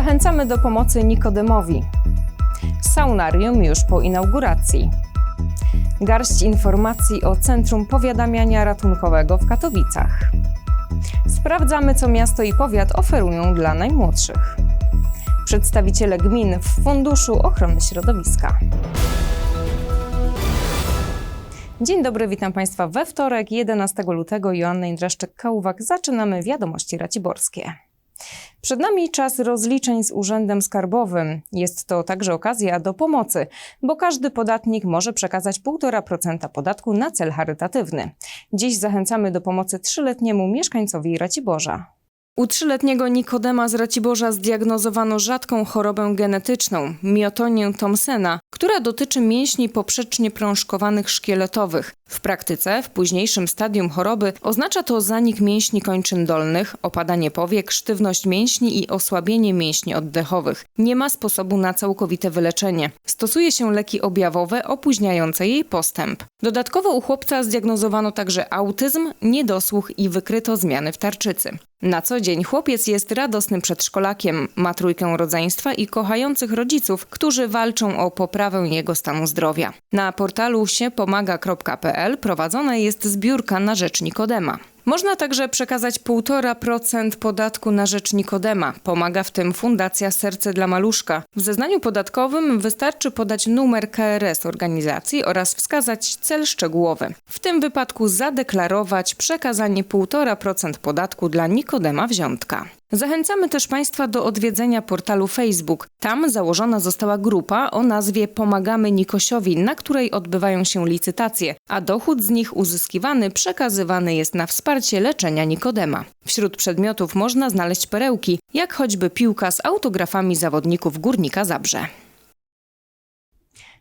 Zachęcamy do pomocy Nikodemowi. Saunarium już po inauguracji. Garść informacji o Centrum Powiadamiania Ratunkowego w Katowicach. Sprawdzamy, co miasto i powiat oferują dla najmłodszych. Przedstawiciele gmin w Funduszu Ochrony Środowiska. Dzień dobry, witam Państwa we wtorek, 11 lutego. Joanna Indraszczyk-Kałwak. Zaczynamy wiadomości raciborskie. Przed nami czas rozliczeń z Urzędem Skarbowym. Jest to także okazja do pomocy, bo każdy podatnik może przekazać 1,5% podatku na cel charytatywny. Dziś zachęcamy do pomocy trzyletniemu mieszkańcowi Raciborza. U trzyletniego Nikodema z Raciborza zdiagnozowano rzadką chorobę genetyczną, miotonię Thomsena, która dotyczy mięśni poprzecznie prążkowanych szkieletowych. W praktyce, w późniejszym stadium choroby, oznacza to zanik mięśni kończyn dolnych, opadanie powiek, sztywność mięśni i osłabienie mięśni oddechowych. Nie ma sposobu na całkowite wyleczenie. Stosuje się leki objawowe opóźniające jej postęp. Dodatkowo u chłopca zdiagnozowano także autyzm, niedosłuch i wykryto zmiany w tarczycy. Na co dzień chłopiec jest radosnym przedszkolakiem, ma trójkę rodzeństwa i kochających rodziców, którzy walczą o poprawę jego stanu zdrowia. Na portalu siepomaga.pl prowadzona jest zbiórka na rzecz Nikodema. Można także przekazać 1,5% podatku na rzecz Nikodema. Pomaga w tym Fundacja Serce dla Maluszka. W zeznaniu podatkowym wystarczy podać numer KRS organizacji oraz wskazać cel szczegółowy. W tym wypadku zadeklarować przekazanie 1,5% podatku dla Nikodema Wziątka. Zachęcamy też Państwa do odwiedzenia portalu Facebook. Tam założona została grupa o nazwie Pomagamy Nikosiowi, na której odbywają się licytacje, a dochód z nich uzyskiwany przekazywany jest na wsparcie leczenia Nikodema. Wśród przedmiotów można znaleźć perełki, jak choćby piłka z autografami zawodników Górnika Zabrze.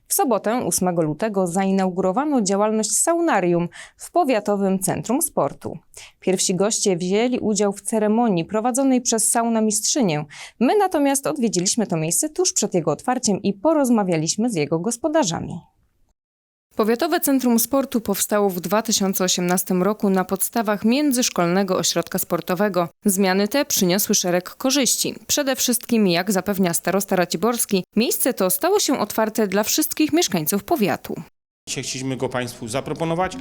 W sobotę 8 lutego zainaugurowano działalność saunarium w Powiatowym Centrum Sportu. Pierwsi goście wzięli udział w ceremonii prowadzonej przez sauna mistrzynię. My natomiast odwiedziliśmy to miejsce tuż przed jego otwarciem i porozmawialiśmy z jego gospodarzami. Powiatowe Centrum Sportu powstało w 2018 roku na podstawach Międzyszkolnego Ośrodka Sportowego. Zmiany te przyniosły szereg korzyści. Przede wszystkim, jak zapewnia starosta Raciborski, miejsce to stało się otwarte dla wszystkich mieszkańców powiatu. Dzisiaj chcieliśmy go Państwu zaproponować,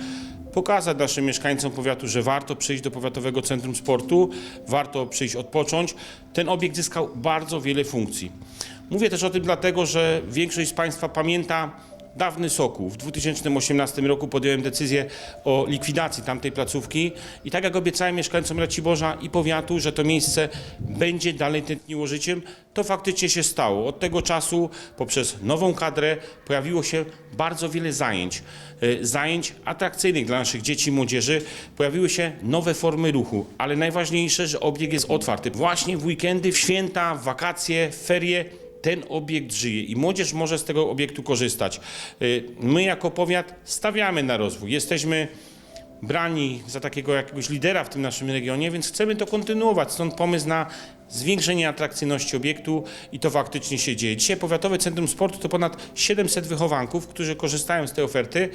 pokazać naszym mieszkańcom powiatu, że warto przyjść do Powiatowego Centrum Sportu, warto przyjść odpocząć. Ten obiekt zyskał bardzo wiele funkcji. Mówię też o tym dlatego, że większość z Państwa pamięta dawny Sokół. W 2018 roku podjąłem decyzję o likwidacji tamtej placówki i tak jak obiecałem mieszkańcom Raciborza i powiatu, że to miejsce będzie dalej tętniło życiem, to faktycznie się stało. Od tego czasu poprzez nową kadrę pojawiło się bardzo wiele zajęć. Y, Zajęć atrakcyjnych dla naszych dzieci i młodzieży. Pojawiły się nowe formy ruchu, ale najważniejsze, że obiekt jest otwarty. Właśnie w weekendy, w święta, w wakacje, w ferie ten obiekt żyje i młodzież może z tego obiektu korzystać. Y, My jako powiat stawiamy na rozwój. Jesteśmy brani za takiego jakiegoś lidera w tym naszym regionie, więc chcemy to kontynuować. Stąd pomysł na zwiększenie atrakcyjności obiektu i to faktycznie się dzieje. Dzisiaj Powiatowe Centrum Sportu to ponad 700 wychowanków, którzy korzystają z tej oferty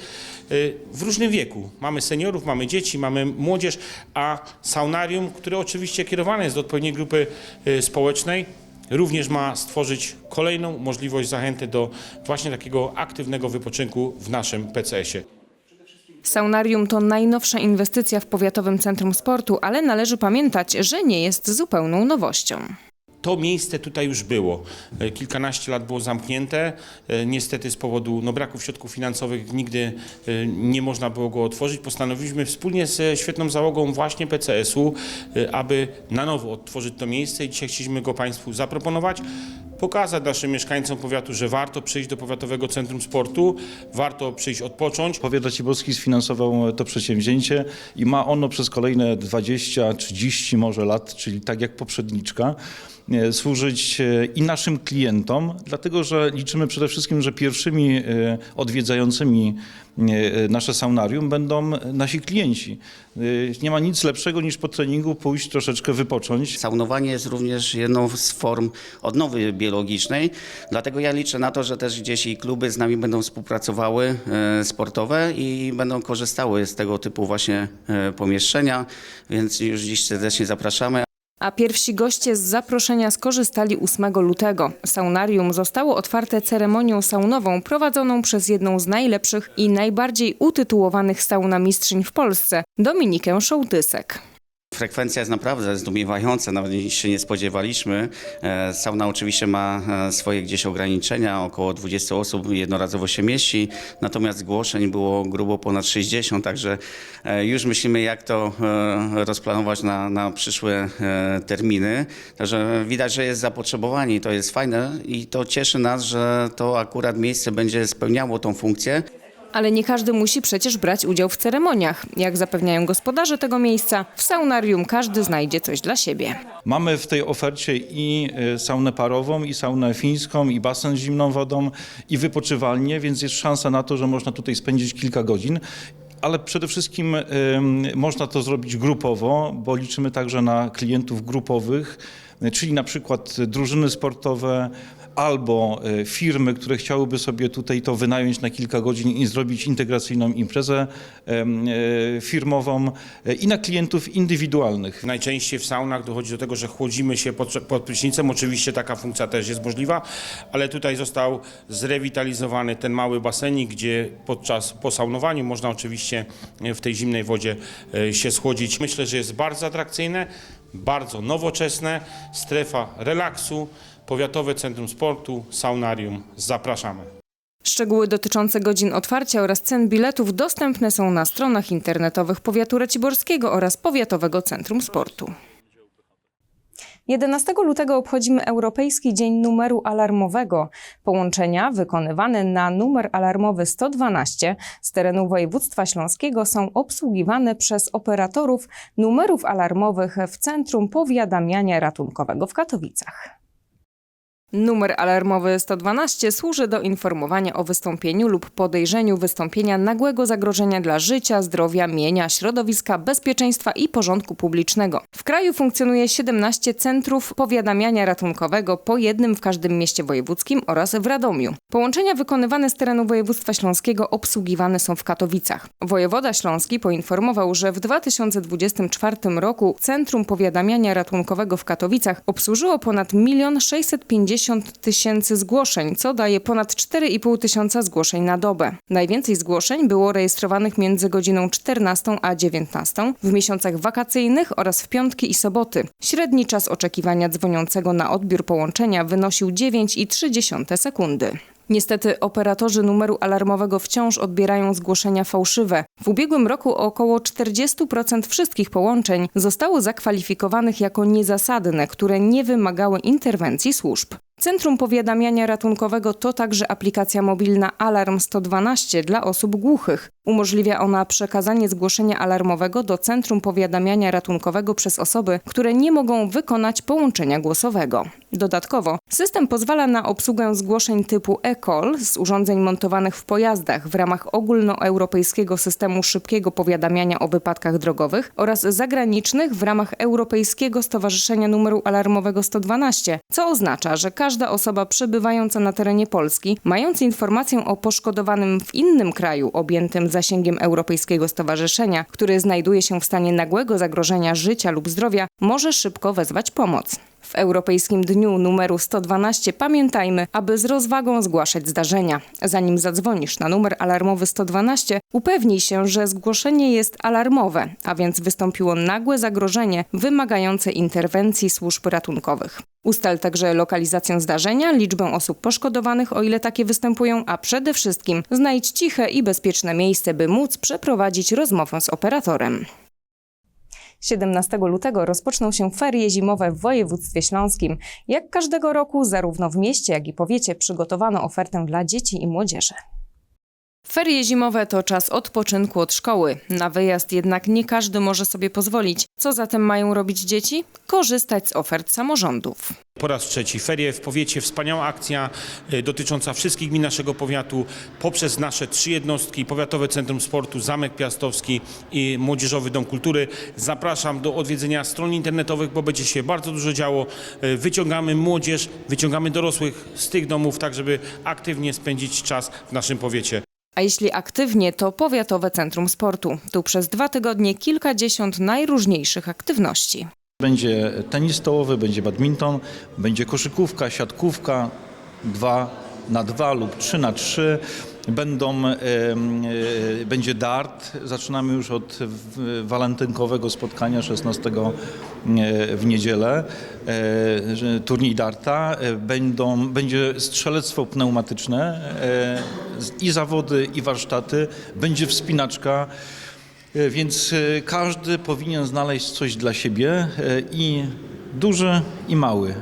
y, w różnym wieku. Mamy seniorów, mamy dzieci, mamy młodzież, a saunarium, które oczywiście kierowane jest do odpowiedniej grupy y, społecznej, również ma stworzyć kolejną możliwość zachęty do właśnie takiego aktywnego wypoczynku w naszym PCS-ie. Saunarium to najnowsza inwestycja w Powiatowym Centrum Sportu, ale należy pamiętać, że nie jest zupełną nowością. To miejsce tutaj już było. E, Kilkanaście lat było zamknięte. E, Niestety z powodu no, braków środków finansowych nigdy e, nie można było go otworzyć. Postanowiliśmy wspólnie ze świetną załogą właśnie PCS-u, aby na nowo odtworzyć to miejsce i dzisiaj chcieliśmy go Państwu zaproponować. Pokazać naszym mieszkańcom powiatu, że warto przyjść do Powiatowego Centrum Sportu, warto przyjść odpocząć. Powiat Raciborski sfinansował to przedsięwzięcie i ma ono przez kolejne 20, 30 może lat, czyli tak jak poprzedniczka, e, służyć e, i naszym klientom, dlatego że liczymy przede wszystkim, że pierwszymi e, odwiedzającymi nasze saunarium będą nasi klienci. E, Nie ma nic lepszego niż po treningu pójść troszeczkę wypocząć. Saunowanie jest również jedną z form odnowy biologicznej, dlatego ja liczę na to, że też gdzieś i kluby z nami będą współpracowały e, sportowe i będą korzystały z tego typu właśnie e, pomieszczenia, więc już dziś serdecznie zapraszamy. A pierwsi goście z zaproszenia skorzystali 8 lutego. Saunarium zostało otwarte ceremonią saunową prowadzoną przez jedną z najlepszych i najbardziej utytułowanych saunamistrzyń w Polsce, Dominikę Szołtysek. Frekwencja jest naprawdę zdumiewająca, nawet się nie spodziewaliśmy. E, Sauna oczywiście ma e, swoje gdzieś ograniczenia, około 20 osób jednorazowo się mieści, natomiast zgłoszeń było grubo ponad 60, także e, już myślimy jak to rozplanować na, na przyszłe terminy. Także widać, że jest zapotrzebowanie to jest fajne i to cieszy nas, że to akurat miejsce będzie spełniało tą funkcję. Ale nie każdy musi przecież brać udział w ceremoniach. Jak zapewniają gospodarze tego miejsca, w saunarium każdy znajdzie coś dla siebie. Mamy w tej ofercie i e, saunę parową, i saunę fińską, i basen z zimną wodą, i wypoczywalnię, więc jest szansa na to, że można tutaj spędzić kilka godzin. Ale przede wszystkim em, można to zrobić grupowo, bo liczymy także na klientów grupowych, czyli na przykład drużyny sportowe albo e, firmy, które chciałyby sobie tutaj to wynająć na kilka godzin i zrobić integracyjną imprezę e, firmową e, i na klientów indywidualnych. Najczęściej w saunach dochodzi do tego, że chłodzimy się pod, pod prysznicem. Oczywiście taka funkcja też jest możliwa, ale tutaj został zrewitalizowany ten mały basenik, gdzie podczas po saunowaniu można oczywiście w tej zimnej wodzie się schłodzić. Myślę, że jest bardzo atrakcyjne, bardzo nowoczesne, strefa relaksu, Powiatowe Centrum Sportu, Saunarium. Zapraszamy. Szczegóły dotyczące godzin otwarcia oraz cen biletów dostępne są na stronach internetowych Powiatu Raciborskiego oraz Powiatowego Centrum Sportu. 11 lutego obchodzimy Europejski Dzień Numeru Alarmowego. Połączenia wykonywane na numer alarmowy 112 z terenu województwa śląskiego są obsługiwane przez operatorów numerów alarmowych w Centrum Powiadamiania Ratunkowego w Katowicach. Numer alarmowy 112 służy do informowania o wystąpieniu lub podejrzeniu wystąpienia nagłego zagrożenia dla życia, zdrowia, mienia, środowiska, bezpieczeństwa i porządku publicznego. W kraju funkcjonuje 17 centrów powiadamiania ratunkowego, po jednym w każdym mieście wojewódzkim oraz w Radomiu. Połączenia wykonywane z terenu województwa śląskiego obsługiwane są w Katowicach. Wojewoda śląski poinformował, że w 2024 roku Centrum Powiadamiania Ratunkowego w Katowicach obsłużyło ponad 1 650 tysięcy zgłoszeń, co daje ponad 4,5 tysiąca zgłoszeń na dobę. Najwięcej zgłoszeń było rejestrowanych między godziną 14 a 19 w miesiącach wakacyjnych oraz w piątki i soboty. Średni czas oczekiwania dzwoniącego na odbiór połączenia wynosił 9,3 sekundy. Niestety operatorzy numeru alarmowego wciąż odbierają zgłoszenia fałszywe. W ubiegłym roku około 40% wszystkich połączeń zostało zakwalifikowanych jako niezasadne, które nie wymagały interwencji służb. Centrum Powiadamiania Ratunkowego to także aplikacja mobilna Alarm 112 dla osób głuchych. Umożliwia ona przekazanie zgłoszenia alarmowego do Centrum Powiadamiania Ratunkowego przez osoby, które nie mogą wykonać połączenia głosowego. Dodatkowo, system pozwala na obsługę zgłoszeń typu e-call z urządzeń montowanych w pojazdach w ramach ogólnoeuropejskiego systemu szybkiego powiadamiania o wypadkach drogowych oraz zagranicznych w ramach Europejskiego Stowarzyszenia Numeru Alarmowego 112, co oznacza, że każda osoba przebywająca na terenie Polski, mając informację o poszkodowanym w innym kraju objętym zasięgiem Europejskiego Stowarzyszenia, który znajduje się w stanie nagłego zagrożenia życia lub zdrowia, może szybko wezwać pomoc. W Europejskim Dniu numeru 112 pamiętajmy, aby z rozwagą zgłaszać zdarzenia. Zanim zadzwonisz na numer alarmowy 112, upewnij się, że zgłoszenie jest alarmowe, a więc wystąpiło nagłe zagrożenie wymagające interwencji służb ratunkowych. Ustal także lokalizację zdarzenia, liczbę osób poszkodowanych, o ile takie występują, a przede wszystkim znajdź ciche i bezpieczne miejsce, by móc przeprowadzić rozmowę z operatorem. 17 lutego rozpoczną się ferie zimowe w województwie śląskim. Jak każdego roku, zarówno w mieście, jak i powiecie przygotowano ofertę dla dzieci i młodzieży. Ferie zimowe to czas odpoczynku od szkoły. Na wyjazd jednak nie każdy może sobie pozwolić. Co zatem mają robić dzieci? Korzystać z ofert samorządów. Po raz trzeci ferie w powiecie, wspaniała akcja y, dotycząca wszystkich gmin naszego powiatu poprzez nasze trzy jednostki, Powiatowe Centrum Sportu, Zamek Piastowski i Młodzieżowy Dom Kultury. Zapraszam do odwiedzenia stron internetowych, bo będzie się bardzo dużo działo. Y, Wyciągamy młodzież, wyciągamy dorosłych z tych domów, tak żeby aktywnie spędzić czas w naszym powiecie. A jeśli aktywnie, to Powiatowe Centrum Sportu. Tu przez dwa tygodnie kilkadziesiąt najróżniejszych aktywności. Będzie tenis stołowy, będzie badminton, będzie koszykówka, siatkówka 2 na 2 lub 3 na 3. Będą, e, będzie dart. Zaczynamy już od walentynkowego spotkania 16 e, w niedzielę. E, Turniej darta. Będą, będzie strzelectwo pneumatyczne i zawody, i warsztaty. Będzie wspinaczka. Więc każdy powinien znaleźć coś dla siebie i duży i mały.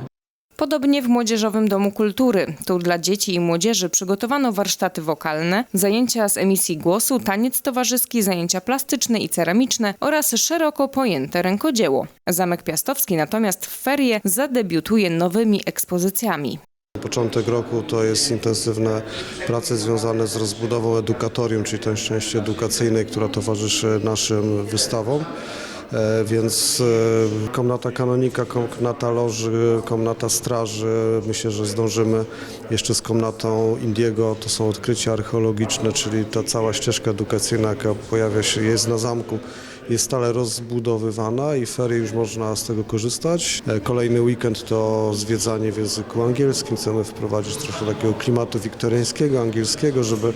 Podobnie w Młodzieżowym Domu Kultury. Tu dla dzieci i młodzieży przygotowano warsztaty wokalne, zajęcia z emisji głosu, taniec towarzyski, zajęcia plastyczne i ceramiczne oraz szeroko pojęte rękodzieło. Zamek Piastowski natomiast w ferie zadebiutuje nowymi ekspozycjami. Początek roku to jest intensywne prace związane z rozbudową edukatorium, czyli tej części edukacyjnej, która towarzyszy naszym wystawom. E, Więc e, komnata kanonika, komnata loży, komnata straży. Myślę, że zdążymy jeszcze z komnatą Indiego. To są odkrycia archeologiczne, czyli ta cała ścieżka edukacyjna, jaka pojawia się, jest na zamku jest stale rozbudowywana i ferie już można z tego korzystać. E, Kolejny weekend to zwiedzanie w języku angielskim. Chcemy wprowadzić trochę takiego klimatu wiktoriańskiego, angielskiego, żeby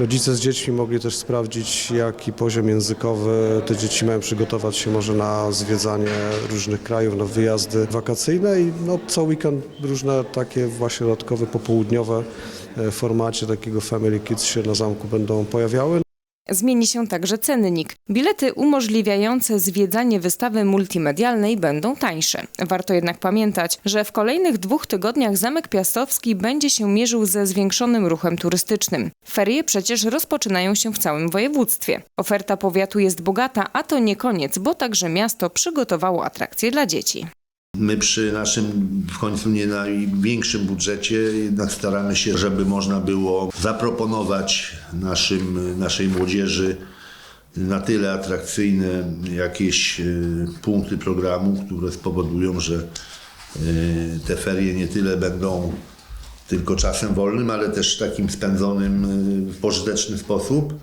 rodzice z dziećmi mogli też sprawdzić, jaki poziom językowy te dzieci mają przygotować się może na zwiedzanie różnych krajów, na wyjazdy wakacyjne i no, co weekend różne takie właśnie dodatkowe popołudniowe e, formacie takiego Family Kids się na zamku będą pojawiały. Zmieni się także cennik. Bilety umożliwiające zwiedzanie wystawy multimedialnej będą tańsze. Warto jednak pamiętać, że w kolejnych dwóch tygodniach Zamek Piastowski będzie się mierzył ze zwiększonym ruchem turystycznym. Ferie przecież rozpoczynają się w całym województwie. Oferta powiatu jest bogata, a to nie koniec, bo także miasto przygotowało atrakcje dla dzieci. My przy naszym w końcu nie największym budżecie jednak staramy się, żeby można było zaproponować naszym, naszej młodzieży na tyle atrakcyjne jakieś e, punkty programu, które spowodują, że e, te ferie nie tyle będą tylko czasem wolnym, ale też takim spędzonym e, w pożyteczny sposób.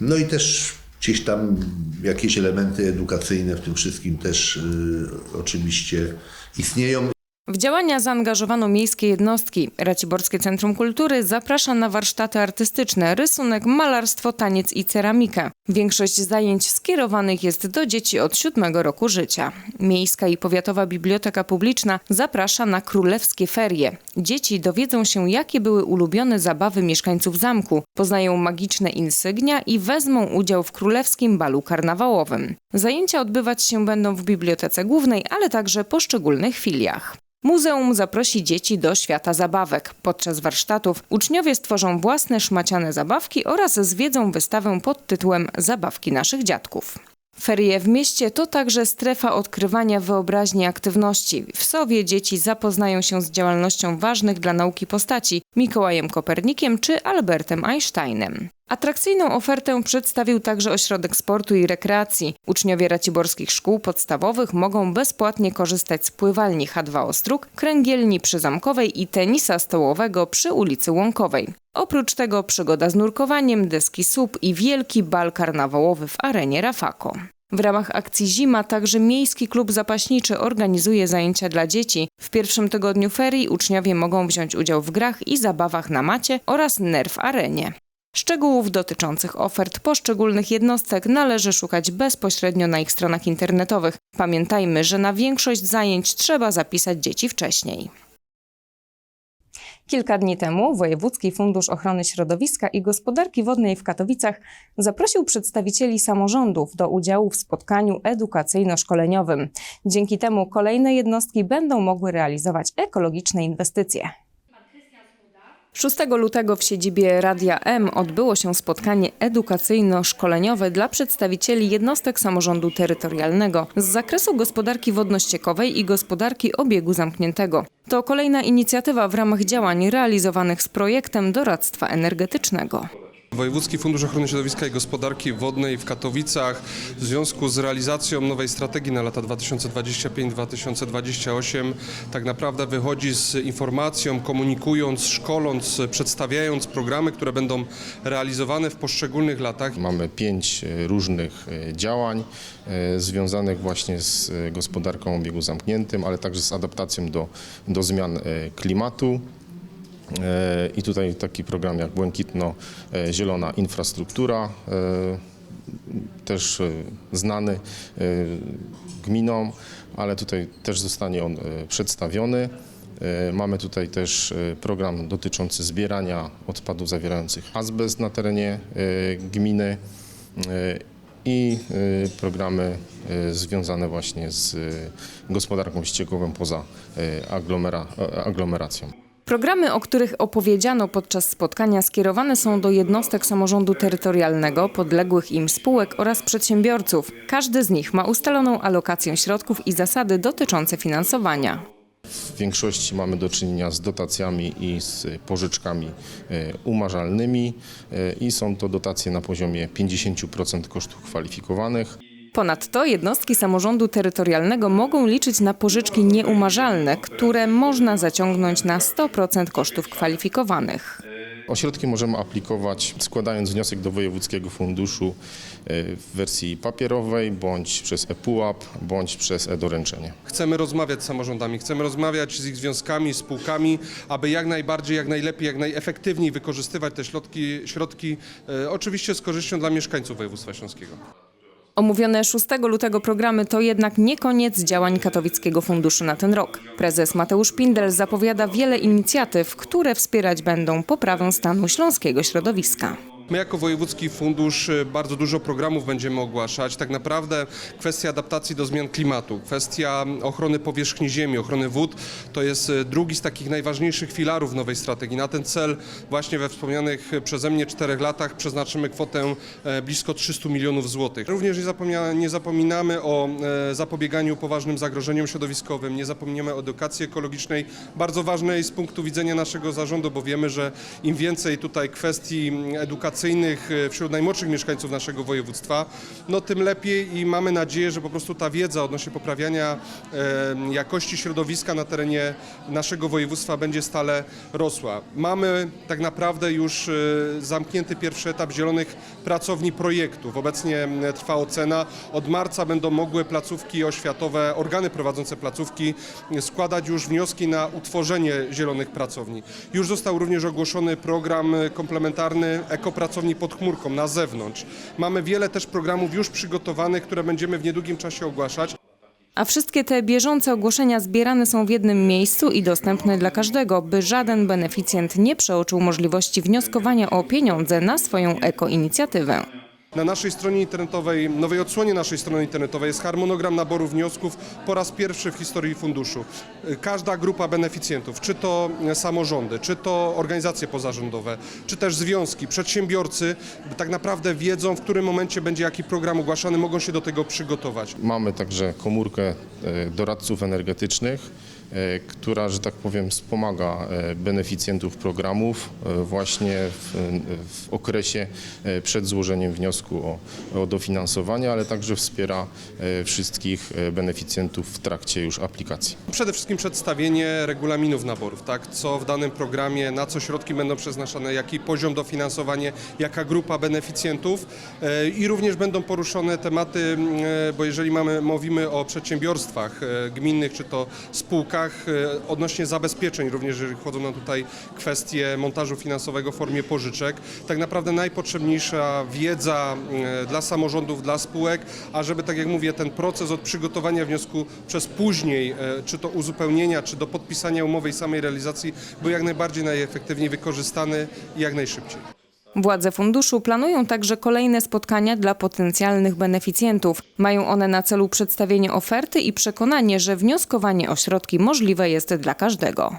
No i też gdzieś tam jakieś elementy edukacyjne w tym wszystkim też y, oczywiście istnieją. W działania zaangażowano miejskie jednostki. Raciborskie Centrum Kultury zaprasza na warsztaty artystyczne, rysunek, malarstwo, taniec i ceramikę. Większość zajęć skierowanych jest do dzieci od siódmego roku życia. Miejska i Powiatowa Biblioteka Publiczna zaprasza na królewskie ferie. Dzieci dowiedzą się, jakie były ulubione zabawy mieszkańców zamku, poznają magiczne insygnia i wezmą udział w królewskim balu karnawałowym. Zajęcia odbywać się będą w Bibliotece Głównej, ale także poszczególnych filiach. Muzeum zaprosi dzieci do świata zabawek. Podczas warsztatów uczniowie stworzą własne szmaciane zabawki oraz zwiedzą wystawę pod tytułem Zabawki naszych dziadków. Ferie w mieście to także strefa odkrywania wyobraźni aktywności. W Sowie dzieci zapoznają się z działalnością ważnych dla nauki postaci Mikołajem Kopernikiem czy Albertem Einsteinem. Atrakcyjną ofertę przedstawił także Ośrodek Sportu i Rekreacji. Uczniowie raciborskich szkół podstawowych mogą bezpłatnie korzystać z pływalni H2 Ostróg, kręgielni przyzamkowej i tenisa stołowego przy ulicy Łąkowej. Oprócz tego przygoda z nurkowaniem, deski SUP i wielki bal karnawałowy w arenie Rafako. W ramach akcji Zima także Miejski Klub Zapaśniczy organizuje zajęcia dla dzieci. W pierwszym tygodniu ferii uczniowie mogą wziąć udział w grach i zabawach na macie oraz nerw arenie. Szczegółów dotyczących ofert poszczególnych jednostek należy szukać bezpośrednio na ich stronach internetowych. Pamiętajmy, że na większość zajęć trzeba zapisać dzieci wcześniej. Kilka dni temu Wojewódzki Fundusz Ochrony Środowiska i Gospodarki Wodnej w Katowicach zaprosił przedstawicieli samorządów do udziału w spotkaniu edukacyjno-szkoleniowym. Dzięki temu kolejne jednostki będą mogły realizować ekologiczne inwestycje. 6 lutego w siedzibie Radia M odbyło się spotkanie edukacyjno-szkoleniowe dla przedstawicieli jednostek samorządu terytorialnego z zakresu gospodarki wodno-ściekowej i gospodarki obiegu zamkniętego. To kolejna inicjatywa w ramach działań realizowanych z projektem doradztwa energetycznego. Wojewódzki Fundusz Ochrony Środowiska i Gospodarki Wodnej w Katowicach w związku z realizacją nowej strategii na lata 2025-2028 tak naprawdę wychodzi z informacją, komunikując, szkoląc, przedstawiając programy, które będą realizowane w poszczególnych latach. Mamy pięć e, różnych e, działań e, związanych właśnie z gospodarką o obiegu zamkniętym, ale także z adaptacją do, do zmian klimatu. E, I tutaj taki program jak Błękitno-Zielona Infrastruktura, e, też e, znany e, gminom, ale tutaj też zostanie on e, przedstawiony. E, Mamy tutaj też e, program dotyczący zbierania odpadów zawierających azbest na terenie e, gminy e, i e, programy e, związane właśnie z e, gospodarką ściekową poza e, aglomera, e, aglomeracją. Programy, o których opowiedziano podczas spotkania, skierowane są do jednostek samorządu terytorialnego, podległych im spółek oraz przedsiębiorców. Każdy z nich ma ustaloną alokację środków i zasady dotyczące finansowania. W większości mamy do czynienia z dotacjami i z pożyczkami e, umarzalnymi e, i są to dotacje na poziomie 50% kosztów kwalifikowanych. Ponadto jednostki samorządu terytorialnego mogą liczyć na pożyczki nieumarzalne, które można zaciągnąć na 100% kosztów kwalifikowanych. O środki możemy aplikować składając wniosek do Wojewódzkiego Funduszu e, w wersji papierowej, bądź przez ePUAP, bądź przez e-doręczenie. Chcemy rozmawiać z samorządami, chcemy rozmawiać z ich związkami, spółkami, aby jak najbardziej, jak najlepiej, jak najefektywniej wykorzystywać te środki, środki e, oczywiście z korzyścią dla mieszkańców województwa śląskiego. Omówione 6 lutego programy to jednak nie koniec działań Katowickiego Funduszu na ten rok. Prezes Mateusz Pindel zapowiada wiele inicjatyw, które wspierać będą poprawę stanu śląskiego środowiska. My jako Wojewódzki Fundusz y, bardzo dużo programów będziemy ogłaszać. Tak naprawdę kwestia adaptacji do zmian klimatu, kwestia ochrony powierzchni ziemi, ochrony wód to jest y, drugi z takich najważniejszych filarów nowej strategii. Na ten cel właśnie we wspomnianych przeze mnie czterech latach przeznaczymy kwotę e, blisko 300 milionów złotych. Również nie, zapominamy o e, zapobieganiu poważnym zagrożeniom środowiskowym, nie zapominamy o edukacji ekologicznej, bardzo ważnej z punktu widzenia naszego zarządu, bo wiemy, że im więcej tutaj kwestii edukacyjnych e, wśród najmłodszych mieszkańców naszego województwa, no tym lepiej i mamy nadzieję, że po prostu ta wiedza odnośnie poprawiania e, jakości środowiska na terenie naszego województwa będzie stale rosła. Mamy tak naprawdę już e, zamknięty pierwszy etap zielonych pracowni projektów. Obecnie trwa ocena. Od marca będą mogły placówki oświatowe, organy prowadzące placówki składać już wnioski na utworzenie zielonych pracowni. Już został również ogłoszony program komplementarny ekopracowni pod chmurką na zewnątrz. Mamy wiele też programów już przygotowanych, które będziemy w niedługim czasie ogłaszać. A wszystkie te bieżące ogłoszenia zbierane są w jednym miejscu i dostępne dla każdego, by żaden beneficjent nie przeoczył możliwości wnioskowania o pieniądze na swoją ekoinicjatywę. Na naszej stronie internetowej, nowej odsłonie naszej strony internetowej jest harmonogram naboru wniosków po raz pierwszy w historii funduszu. Każda grupa beneficjentów, czy to samorządy, czy to organizacje pozarządowe, czy też związki, przedsiębiorcy, tak naprawdę wiedzą, w którym momencie będzie jaki program ogłaszany, mogą się do tego przygotować. Mamy także komórkę e, doradców energetycznych, która, że tak powiem, wspomaga e, beneficjentów programów e, właśnie w, w okresie e, przed złożeniem wniosku o, o dofinansowanie, ale także wspiera e, wszystkich e, beneficjentów w trakcie już aplikacji. Przede wszystkim przedstawienie regulaminów naborów, tak? co w danym programie, na co środki będą przeznaczone, jaki poziom dofinansowania, jaka grupa beneficjentów e, i również będą poruszone tematy, e, bo jeżeli mamy, mówimy o przedsiębiorstwach e, gminnych czy to spółkach e, odnośnie zabezpieczeń, również jeżeli chodzą nam tutaj kwestie montażu finansowego w formie pożyczek, tak naprawdę najpotrzebniejsza wiedza e, dla samorządów, dla spółek, a żeby tak jak mówię, ten proces od przygotowania wniosku przez później, e, czy to uzupełnienia, czy do podpisania umowy i samej realizacji był jak najbardziej najefektywniej wykorzystany i jak najszybciej. Władze funduszu planują także kolejne spotkania dla potencjalnych beneficjentów. Mają one na celu przedstawienie oferty i przekonanie, że wnioskowanie o środki możliwe jest dla każdego.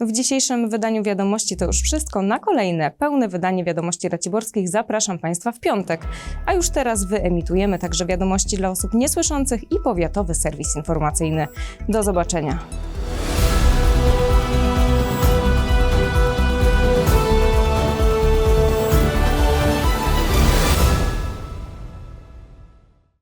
W dzisiejszym wydaniu wiadomości to już wszystko. Na kolejne pełne wydanie wiadomości raciborskich zapraszam Państwa w piątek. A już teraz wyemitujemy także wiadomości dla osób niesłyszących i powiatowy serwis informacyjny. Do zobaczenia.